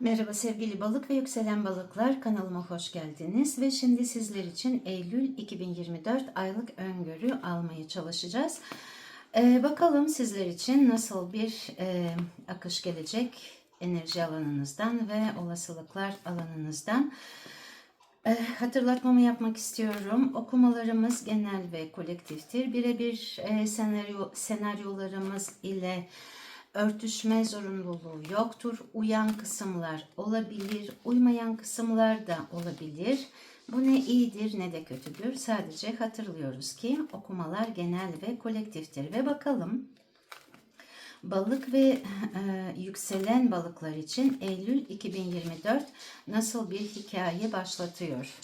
Merhaba sevgili balık ve yükselen balıklar kanalıma hoş geldiniz ve şimdi sizler için Eylül 2024 aylık öngörü almaya çalışacağız. Ee, bakalım sizler için nasıl bir e, akış gelecek enerji alanınızdan ve olasılıklar alanınızdan. E, hatırlatmamı yapmak istiyorum. Okumalarımız genel ve kolektiftir. Birebir e, senaryo senaryolarımız ile örtüşme zorunluluğu yoktur. Uyan kısımlar olabilir, uymayan kısımlar da olabilir. Bu ne iyidir ne de kötüdür. Sadece hatırlıyoruz ki okumalar genel ve kolektiftir. Ve bakalım balık ve e, yükselen balıklar için Eylül 2024 nasıl bir hikaye başlatıyor?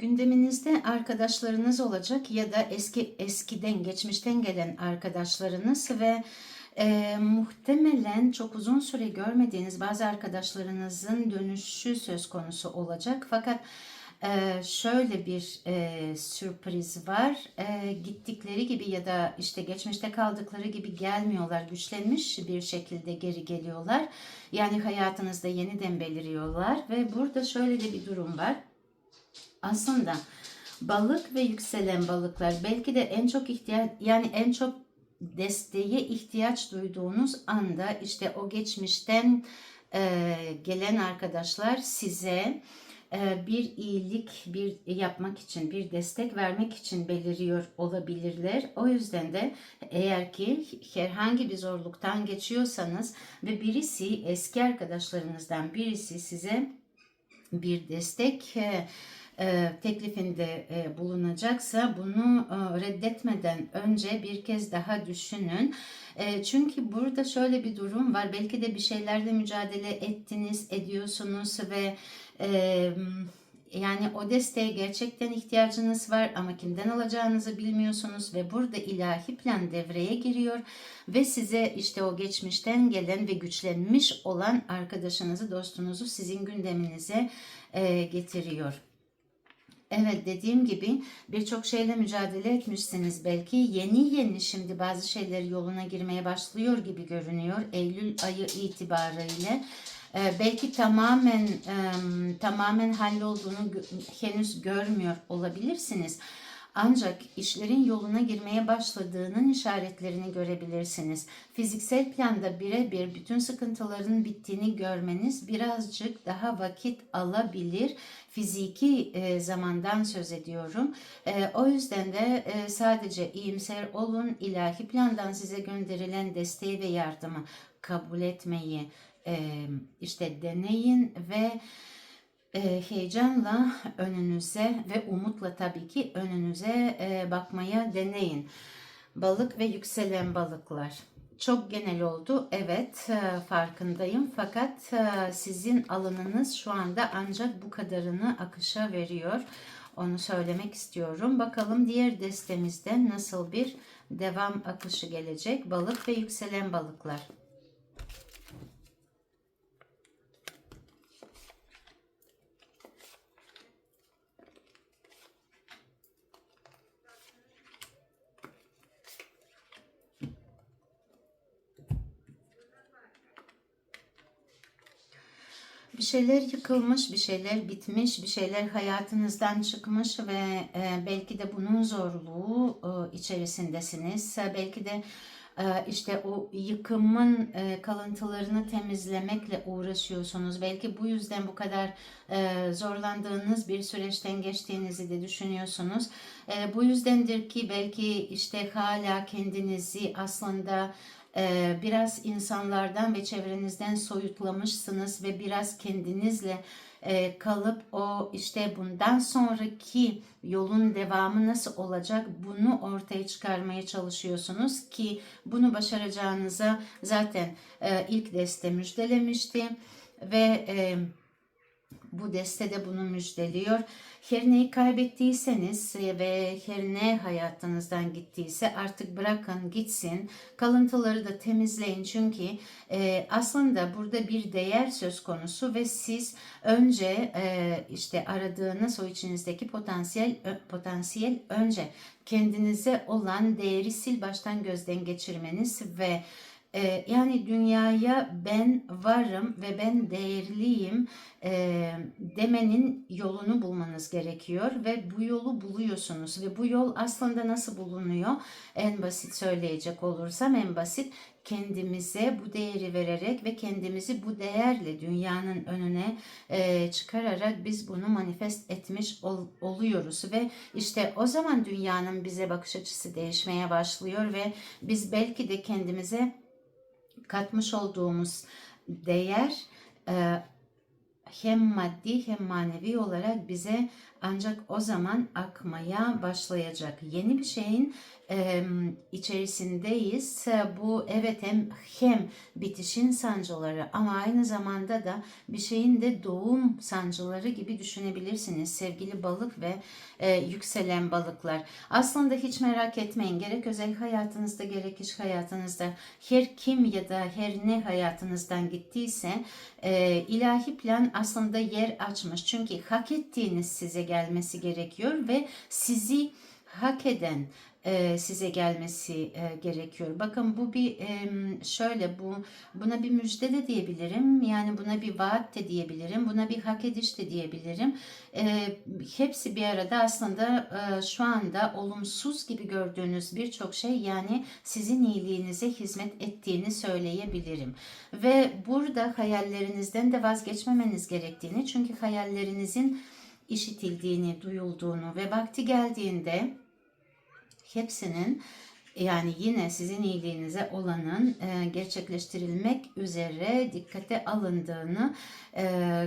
Gündeminizde arkadaşlarınız olacak ya da eski eskiden geçmişten gelen arkadaşlarınız ve e, muhtemelen çok uzun süre görmediğiniz bazı arkadaşlarınızın dönüşü söz konusu olacak. Fakat e, şöyle bir e, sürpriz var. E, gittikleri gibi ya da işte geçmişte kaldıkları gibi gelmiyorlar. Güçlenmiş bir şekilde geri geliyorlar. Yani hayatınızda yeniden beliriyorlar ve burada şöyle de bir durum var aslında balık ve yükselen balıklar belki de en çok ihtiyaç yani en çok desteğe ihtiyaç duyduğunuz anda işte o geçmişten e, gelen arkadaşlar size e, bir iyilik bir yapmak için bir destek vermek için beliriyor olabilirler. O yüzden de eğer ki herhangi bir zorluktan geçiyorsanız ve birisi eski arkadaşlarınızdan birisi size bir destek e, teklifinde e, bulunacaksa bunu e, reddetmeden önce bir kez daha düşünün. Çünkü burada şöyle bir durum var. Belki de bir şeylerle mücadele ettiniz, ediyorsunuz ve yani o desteğe gerçekten ihtiyacınız var ama kimden alacağınızı bilmiyorsunuz ve burada ilahi plan devreye giriyor ve size işte o geçmişten gelen ve güçlenmiş olan arkadaşınızı, dostunuzu sizin gündeminize getiriyor. Evet dediğim gibi birçok şeyle mücadele etmişsiniz belki. Yeni yeni şimdi bazı şeyler yoluna girmeye başlıyor gibi görünüyor Eylül ayı itibariyle. Ee, belki tamamen e, tamamen hallolduğunu henüz görmüyor olabilirsiniz. Ancak işlerin yoluna girmeye başladığının işaretlerini görebilirsiniz. Fiziksel planda birebir bütün sıkıntıların bittiğini görmeniz birazcık daha vakit alabilir. Fiziki e, zamandan söz ediyorum. E, o yüzden de e, sadece iyimser olun. ilahi plandan size gönderilen desteği ve yardımı kabul etmeyi e, işte deneyin ve heyecanla önünüze ve umutla tabii ki önünüze e, bakmaya deneyin. Balık ve yükselen balıklar. Çok genel oldu. Evet e, farkındayım. Fakat e, sizin alanınız şu anda ancak bu kadarını akışa veriyor. Onu söylemek istiyorum. Bakalım diğer destemizde nasıl bir devam akışı gelecek. Balık ve yükselen balıklar. Şeyler yıkılmış, bir şeyler bitmiş, bir şeyler hayatınızdan çıkmış ve e, belki de bunun zorluğu e, içerisindesiniz. Belki de e, işte o yıkımın e, kalıntılarını temizlemekle uğraşıyorsunuz. Belki bu yüzden bu kadar e, zorlandığınız bir süreçten geçtiğinizi de düşünüyorsunuz. E, bu yüzdendir ki belki işte hala kendinizi aslında ee, biraz insanlardan ve çevrenizden soyutlamışsınız ve biraz kendinizle e, kalıp o işte bundan sonraki yolun devamı nasıl olacak bunu ortaya çıkarmaya çalışıyorsunuz ki bunu başaracağınıza zaten e, ilk deste müjdelemişti ve e, Bu deste de bunu müjdeliyor. Her neyi kaybettiyseniz ve her ne hayatınızdan gittiyse artık bırakın gitsin. Kalıntıları da temizleyin çünkü e, aslında burada bir değer söz konusu ve siz önce e, işte aradığınız o içinizdeki potansiyel potansiyel önce kendinize olan değeri sil baştan gözden geçirmeniz ve e, yani dünyaya ben varım ve ben değerliyim e, demenin yolunu bulmanız gerekiyor ve bu yolu buluyorsunuz ve bu yol aslında nasıl bulunuyor? En basit söyleyecek olursam en basit kendimize bu değeri vererek ve kendimizi bu değerle dünyanın önüne e, çıkararak biz bunu manifest etmiş ol, oluyoruz ve işte o zaman dünyanın bize bakış açısı değişmeye başlıyor ve biz belki de kendimize katmış olduğumuz değer hem maddi hem manevi olarak bize ancak o zaman akmaya başlayacak. Yeni bir şeyin e, içerisindeyiz. Bu evet hem hem bitişin sancıları ama aynı zamanda da bir şeyin de doğum sancıları gibi düşünebilirsiniz sevgili balık ve e, yükselen balıklar. Aslında hiç merak etmeyin gerek özel hayatınızda gerek iş hayatınızda her kim ya da her ne hayatınızdan gittiyse e, ilahi plan aslında yer açmış. Çünkü hak ettiğiniz size gelmesi gerekiyor ve sizi hak eden e, size gelmesi e, gerekiyor. Bakın bu bir şöyle bu buna bir müjde de diyebilirim. Yani buna bir vaat de diyebilirim. Buna bir hak ediş de diyebilirim. E, hepsi bir arada aslında şu anda olumsuz gibi gördüğünüz birçok şey yani sizin iyiliğinize hizmet ettiğini söyleyebilirim. Ve burada hayallerinizden de vazgeçmemeniz gerektiğini çünkü hayallerinizin işitildiğini, duyulduğunu ve vakti geldiğinde hepsinin yani yine sizin iyiliğinize olanın e, gerçekleştirilmek üzere dikkate alındığını e,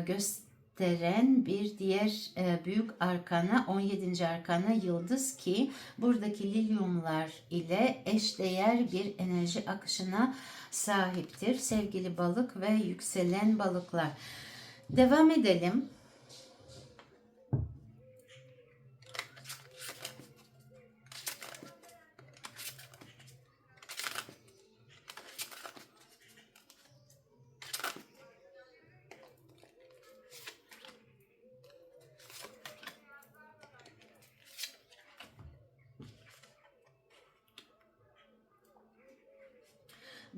gösteren bir diğer e, büyük arkana 17. arkana yıldız ki buradaki lilyumlar ile eşdeğer bir enerji akışına sahiptir sevgili balık ve yükselen balıklar. Devam edelim.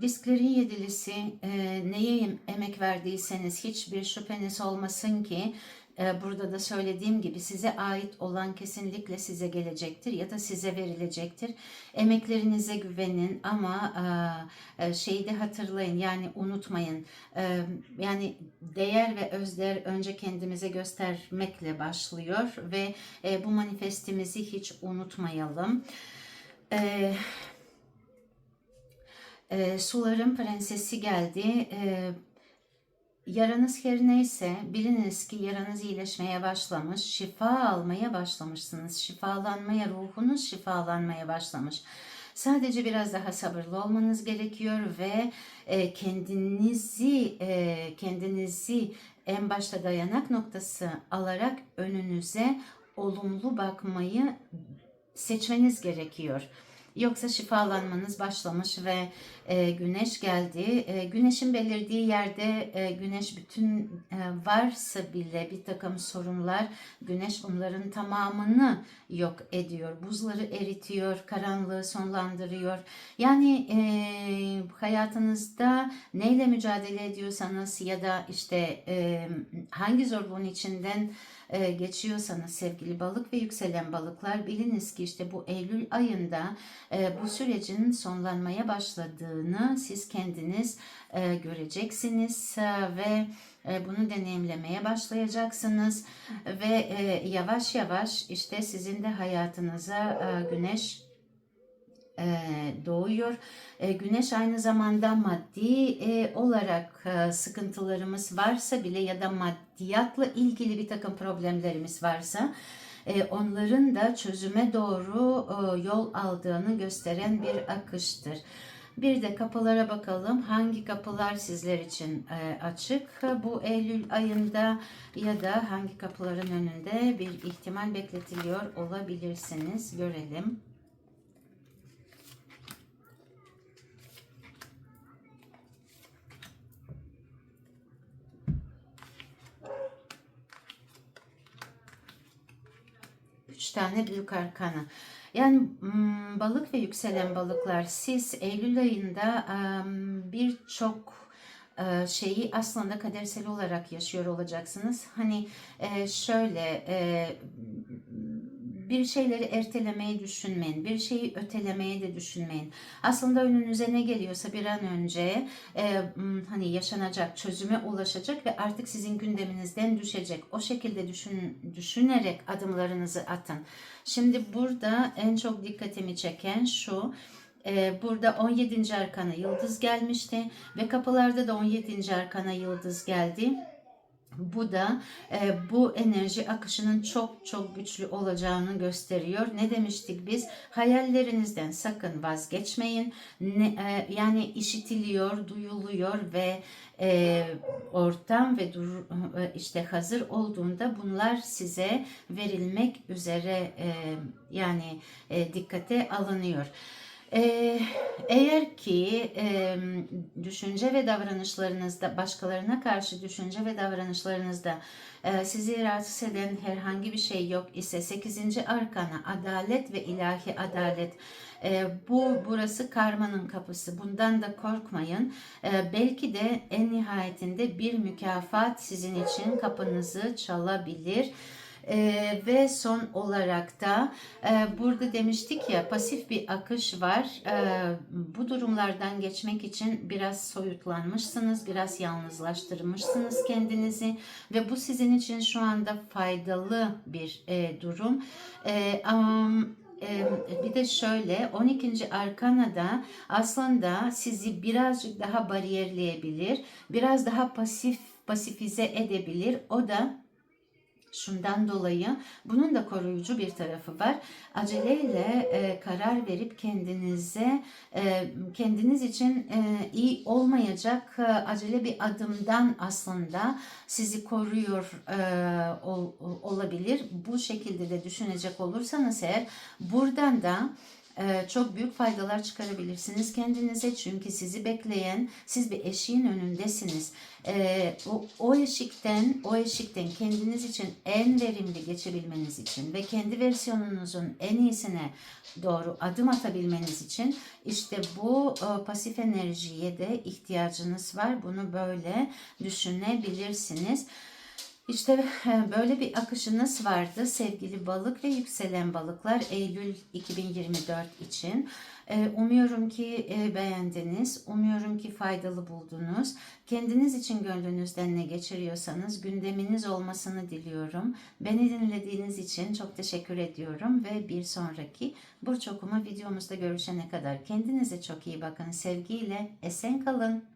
Disklerin yedilisi e, neye emek verdiyseniz hiçbir şüpheniz olmasın ki e, burada da söylediğim gibi size ait olan kesinlikle size gelecektir ya da size verilecektir. Emeklerinize güvenin ama e, e, şeyi de hatırlayın yani unutmayın. E, yani değer ve özder önce kendimize göstermekle başlıyor ve e, bu manifestimizi hiç unutmayalım. Evet e, suların prensesi geldi. E, yaranız her neyse biliniz ki yaranız iyileşmeye başlamış, şifa almaya başlamışsınız. Şifalanmaya, ruhunuz şifalanmaya başlamış. Sadece biraz daha sabırlı olmanız gerekiyor ve e, kendinizi e, kendinizi en başta dayanak noktası alarak önünüze olumlu bakmayı seçmeniz gerekiyor. Yoksa şifalanmanız başlamış ve e, güneş geldi. E, güneşin belirdiği yerde e, güneş bütün e, varsa bile bir takım sorunlar güneş onların tamamını yok ediyor. Buzları eritiyor, karanlığı sonlandırıyor. Yani e, hayatınızda neyle mücadele ediyorsanız ya da işte e, hangi zorluğun içinden e, geçiyorsanız sevgili balık ve yükselen balıklar. Biliniz ki işte bu Eylül ayında e, bu sürecin sonlanmaya başladığını siz kendiniz e, göreceksiniz. Ve bunu deneyimlemeye başlayacaksınız. Ve yavaş yavaş işte sizin de hayatınıza güneş doğuyor. Güneş aynı zamanda maddi olarak sıkıntılarımız varsa bile ya da maddiyatla ilgili bir takım problemlerimiz varsa onların da çözüme doğru yol aldığını gösteren bir akıştır. Bir de kapılara bakalım. Hangi kapılar sizler için e, açık bu Eylül ayında ya da hangi kapıların önünde bir ihtimal bekletiliyor olabilirsiniz. Görelim. Tane büyük arkana. Yani mm, balık ve yükselen balıklar siz Eylül ayında birçok şeyi aslında kadersel olarak yaşıyor olacaksınız. Hani şöyle bir şeyleri ertelemeyi düşünmeyin. Bir şeyi ötelemeyi de düşünmeyin. Aslında önünüze ne geliyorsa bir an önce e, hani yaşanacak, çözüme ulaşacak ve artık sizin gündeminizden düşecek. O şekilde düşün, düşünerek adımlarınızı atın. Şimdi burada en çok dikkatimi çeken şu. e, Burada 17. arkana yıldız gelmişti ve kapılarda da 17. arkana yıldız geldi. Bu da e, bu enerji akışının çok çok güçlü olacağını gösteriyor. Ne demiştik biz? Hayallerinizden sakın vazgeçmeyin. Ne, e, yani işitiliyor, duyuluyor ve e, ortam ve dur, e, işte hazır olduğunda bunlar size verilmek üzere e, yani e, dikkate alınıyor. Ee, eğer ki düşünce ve davranışlarınızda başkalarına karşı düşünce ve davranışlarınızda e, sizi rahatsız eden herhangi bir şey yok ise 8. arkana adalet ve ilahi adalet e, bu burası karmanın kapısı bundan da korkmayın E, belki de en nihayetinde bir mükafat sizin için kapınızı çalabilir. Ee, ve son olarak da e, burada demiştik ya pasif bir akış var. Ee, bu durumlardan geçmek için biraz soyutlanmışsınız, biraz yalnızlaştırmışsınız kendinizi ve bu sizin için şu anda faydalı bir e, durum. E, ama e, bir de şöyle 12. arkanada aslında sizi birazcık daha bariyerleyebilir, biraz daha pasif pasifize edebilir. O da Şundan dolayı bunun da koruyucu bir tarafı var. Aceleyle e, karar verip kendinize e, kendiniz için e, iyi olmayacak e, acele bir adımdan aslında sizi koruyor e, ol, olabilir. Bu şekilde de düşünecek olursanız eğer buradan da çok büyük faydalar çıkarabilirsiniz kendinize çünkü sizi bekleyen siz bir eşiğin önündesiniz. Ee, o, o eşikten o eşikten kendiniz için en verimli geçebilmeniz için ve kendi versiyonunuzun en iyisine doğru adım atabilmeniz için işte bu e, pasif enerjiye de ihtiyacınız var. Bunu böyle düşünebilirsiniz. İşte e, böyle bir akışınız vardı sevgili balık ve yükselen balıklar Eylül 2024 için. E, umuyorum ki e, beğendiniz, umuyorum ki faydalı buldunuz. Kendiniz için gönlünüzden ne geçiriyorsanız gündeminiz olmasını diliyorum. Beni dinlediğiniz için çok teşekkür ediyorum ve bir sonraki Burç Okuma videomuzda görüşene kadar kendinize çok iyi bakın. Sevgiyle esen kalın.